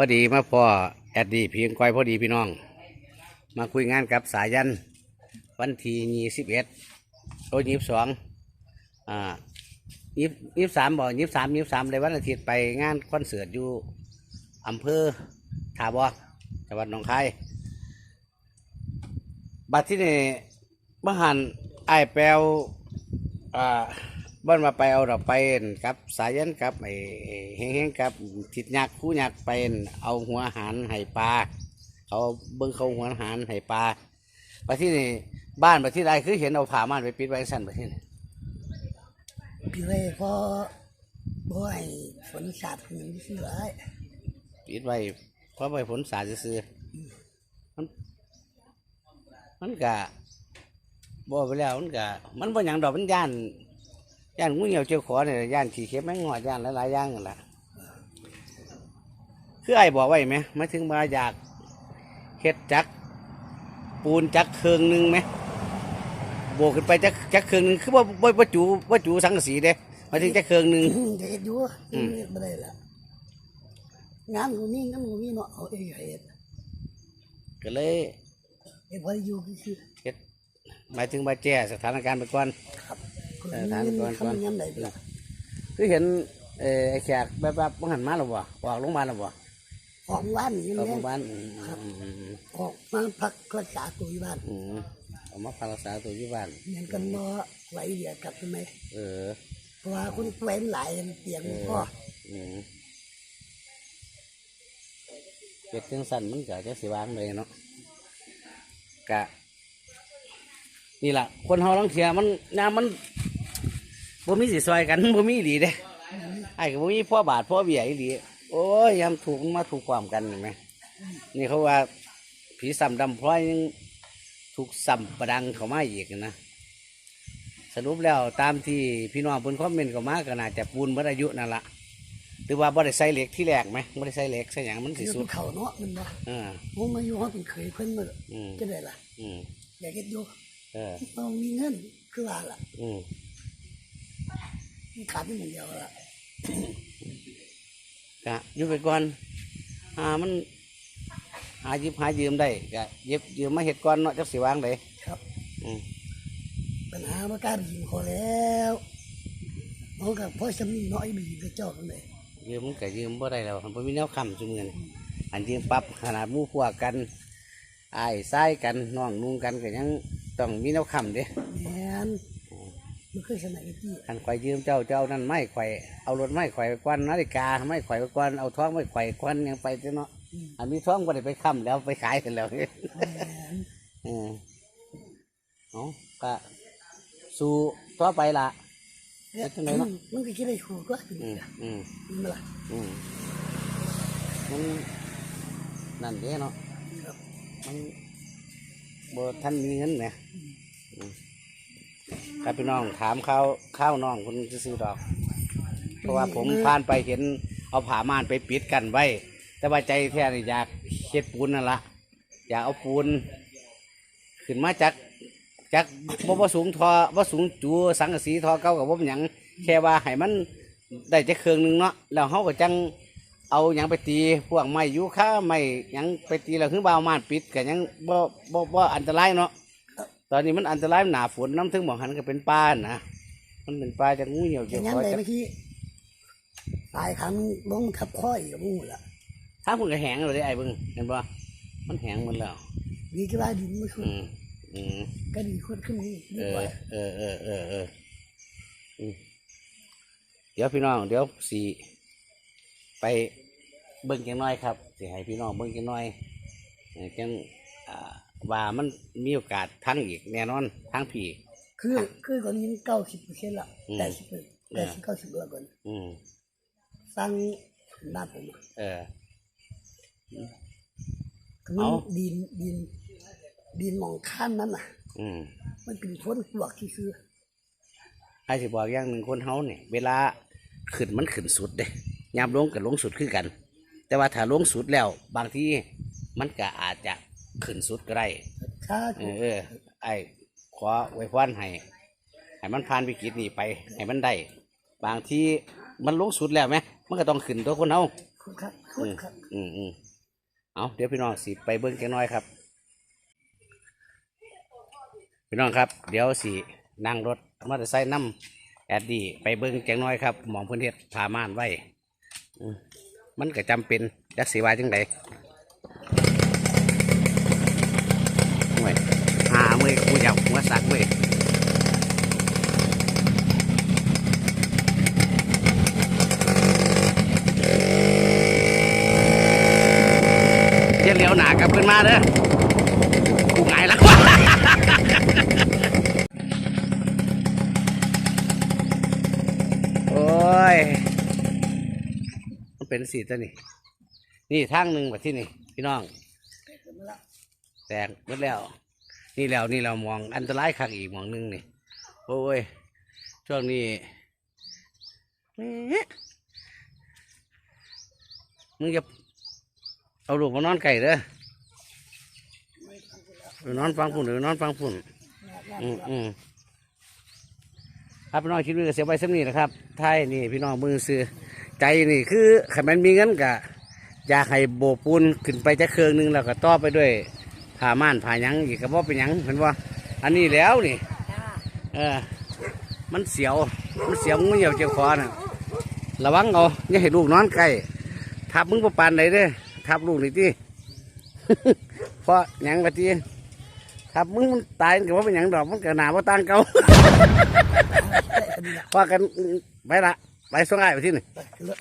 พอดีมาพ่อแอดดีเพียงก้อยพอดีพี่น้อง มาคุยงานกับสายัน วันที่ยี่สิบเอ็ดโอ้ยี่สิบสองอ่ายี่ยี่สามบ่ยี่สามยี่สามในวันอาทิตย์ไปงานคอนเสิร์ตอยู่อำเภอถาบอจังหวัดหนองคายบัดที่นี่มหันไอแปลวอ่า บ้านมาไปเอาดอกไปเอ็นกับ สายันกับไอ้เฮงเฮงๆกับทิดยักษ์คู่ยักษ์ไปเอ็นเอาหัวอาหารให้ปลาเขาเบิ้งเขาหัวอาหารให้ปลาบัดที่นี่บ้านบัดที่ใดคือเห็นเอาผ้าม่านไปปิดไว้สั่นบัดที่นี่พี่เล่พอบ่ให้ฝนสาดฝนเสือไอ้ปิดไว้เพราะไปผลสาดซื้อๆมันมันกะบ่ไปแล้วมันกะมันบ่หยังดอกมันย่าน ย่านงูเหี่ยวเจียวขอเนี่ยย่านขี้เข็บแมงงอดย่านหลายๆอย่างนั่นแหละคือไอ้บอกไว้ไหมหมายถึงมาอยากเฮ็ดจัก ปูนจักเครื่องหนึงไหมโบกขึ้นไปจักจักเครื่องหนึงคือว่าบ่บ่จูบ่จูสังกะสีเด้หมายถึงจักเครื่องหนึงจะเฮ็ดอยู่เฮ็ดบ่ได้ละงานของนี่งานของนี่เนาะเอาเองเฮ็ดก็เลยเฮ็ดพออยู่คือเฮ็ดหมายถึงมาแจ้สถานการณ์ไปก่อนครับคน เออนี้ถามก่อนก่อนทำยามใดล่ะคือเห็นเอ่อไอ้แขกแบบแบบบังหันมาแล้วบ่ออกโรงพยาบาลแล้วบ่ออกบ้านนี่ออกแหโรละงพยาบาลอืมอืมอืมอืมออกมาพักรักษาตัวอยู่บ้านอืมเอามาพักรักษาตัวอยู่บ้านเหมือนกันบ่ไหวเหลือกลับใช่ไหมเออเพราะว่าคนแว้นหลายเตียงเออพออืมเก็ดจังสั่นมันก็จะสิวางเลยเนาะกะนี่ล่ะคนเฮาลังเทียมันน้ำมัน บ่มีสิซอยกันบ่มีอีหลีเด้ไอ้ก็บ่มีพ่อบาทพ่อเบี้ยอีหลีโอ้ยยามถูกมันมาถูกความกันเห็นไหมนี่เขาว่าผีซ้ำดำพร้อยยังถูกซ้ำประดังเขามาอีกนะสรุปแล้วตามที่พี่น้องเพิ่นคอมเมนต์เข้ามาก็น่าจะปูนเมื่อายุนั่นละหรือว่าบ่ได้ใส่เหล็กที่แรกไหมบ่ได้ใส่เหล็กใส่หยังมันสิคือสุดเขาเนาะมันบ่อ่าผมมาอยู่เฮาเป็นเคยเพิ่นมาอืมจะได้ล่ะอืมอยากเฮ็ดอยู่เออต้องมีเงินคือว่าล่ะอืมมี ขาดอยู่อย่างเดียวล่ะกะอยู่ไปก่อนหามันหายืมหายืมได้กะเย็บยืมมาเฮ็ดก่อนเนาะจักสิวางได้ครับอืมปัญหามาการยิงพอแล้วมองกับพ่อสำนีน้อยบีกับเจ้ากันเลยยืมมันก็ยืมบ่ได้แล้วมันบ่มีแนวค้ำซุมื้อนี้อันยืมปรับขนาดหมู่พวกกันอ้ายซ้ายกันน้องนุ่งกันก็ยังต้องมีแนวค้ำเด้แมน มันคือสมัยที่คันข่อยยืมเจ้าเจ้านั่นไม่ข่อยเอารถไม่ข่อยไปกวนนาฬิกาไม่ข่อยไปกวนเอาท้องไม่ข่อยกวนยังไปเจ้าเนาะอันมีท้องก็ได้ไปค้ำแล้วไปขายกันแล้วแมนอืมเอาก็สู้ต่อไปละเนี่ยเป็นจังไงเนาะมันก็คิดได้ถูกก็ถึงอืมจะอืมนี่มาละอืมมันนั่นเด้เนาะครับมันบ่ท่านมีเงินเนี่ยอืม ครับพี่น้องถามข้าวข้าวน้องคุณซื้อๆดอก เพราะว่าผมผ่านไปเห็นเอาผ้าม่านไปปิดกันไว้ แต่ว่าใจแท้นี่อยากเฮ็ดปูนนั่นละอยากเอาปูน ขึ้นมาจากจากบ่บ่สูงทอบ่สูงจูสังกะสีทอเก่ากับบ่เป็นหยังแค่ว่าให้มันได้จักเครื่องหนึงเนาะแล้วเฮาก็จังเอาหยังไปตีพวกไม้ยูคาไม้หยังไปตีแล้วคือบ่เอาม่านปิดก็ยังบ่บ่บ่อันตรายเนาะ ตอนนี้มันอันตรายหนาฝนน้ำถึงหมองหันก็เป็นป่านะมันเป็นป่าจากงูเหี่ยวอเจ้าย่างขนั้นอเลยจะเมื่อกี้ตายครั้งลงขับค่อยกับมูละถ้าเพิ่นก็แห้งเลยเด้ไอ้เบิ่งเห็นบ่มันแห้งหมดแล้ว ดีก็ว่าดินไม่ขึ้นอืมอืมก็ดีขึ้นขึ้นนี่ดีเอกว่าอเออเออเออเอออืมเดี๋ยวพี่น้อง เดี๋ยวสีไปเบิ่งจังน้อยครับสิให้พี่น้องเบิ่งจังน้อยเออจังอ่า ว่ามันมีโอกาสทั้งอีกแน่นอนทั้งผี คือคือตอนนี้เก้าสิบเปอร์เซ็นต์ละอืมแปดสิบเปอร์แปดสิบเก้าสิบเปอร์ก่อนอืม สร้างบ้านผมอะเออ คือมันเอา ดินดิน ดินหมองข้านนั้นน่ะ อืม มันเป็นพ้นปลวกที่คือไอ้สิบอกอย่างหนึ่งคนเฮาเนี่ยเวลาขึ้นมันขึ้นสุดเด้ยามลงกับลงสุดคือกัน แต่ว่าถ้าลงสุดแล้ว บางทีมันก็อาจจะ ขึ้นสุดก็ได้ถ้าเออเออไอ้ขอไว้พรให้ให้มันผ่านวิกฤตนี้ไปให้มันได้ บางทีมันลงสุดแล้วไหมมันก็ต้องขึ้นตัวคนเฮาคคุณครับคุอืณมครับอืมอืมเอาเดี๋ยวพี่น้องสิไปเบิ้งแกน้อยครับ พี่น้องครับ เดี๋ยวสินั่งรถมอเตอร์ไซค์นํแอดดี้ไปเบิ้งแกน้อยครับหมองเพื้นเทศพาม่านไว้อืมมันก็จำเป็นจักสีวาจังไดโอ้ยหาเมื่อยกูอยากหัว สักเว้ยเดี๋ยวเลี้ยวหนากลับขึ้นมาเด้อกูหงายหลังวะโอ้ย มันเป็นสีตัวนี่ นี่ทางหนึ่งแบบที่นี่ พี่น้อง แตกหมดแล้ว นี่แล้วนี่เรามองอันตรายคักอีกมองหนึงนี่โอ้ยช่วงนี้มมึงจะเอาลูกมานอนไก่เด้อหรือนอนฟังฝุ่นหรือนอนฟังฝุ่นอืมอืมครับพี่น้องคิดว่าเสียไปสักนี้นะครับไทยนี่พี่น้องมือซื้อใจนี่คือขันมันมีเงินกะอยากให้โบปูนขึ้นไปจะเครื่องนึงแล้วก็ต่อไปด้วย ผ่าม่านผ่าหยังอีกก็บ่เป็นหยังเห็นว่าอันนี้แล้วนี่เออมันเสียวมันเสียวงูเหี่ยวเจียวคอน่ะระวังเอาอย่าให้ลูกนอนใกล้ทับมึงประปานใดเด้อทับลูกนี่ที่เพราะหยังกะทีทับมึงมันตายก็ว่าเป็นหยังดอกมันก็หนาว่าต่างเก่าว่ากันไปละไปส่งไอ้ายไปที่นี่ไปกันเลย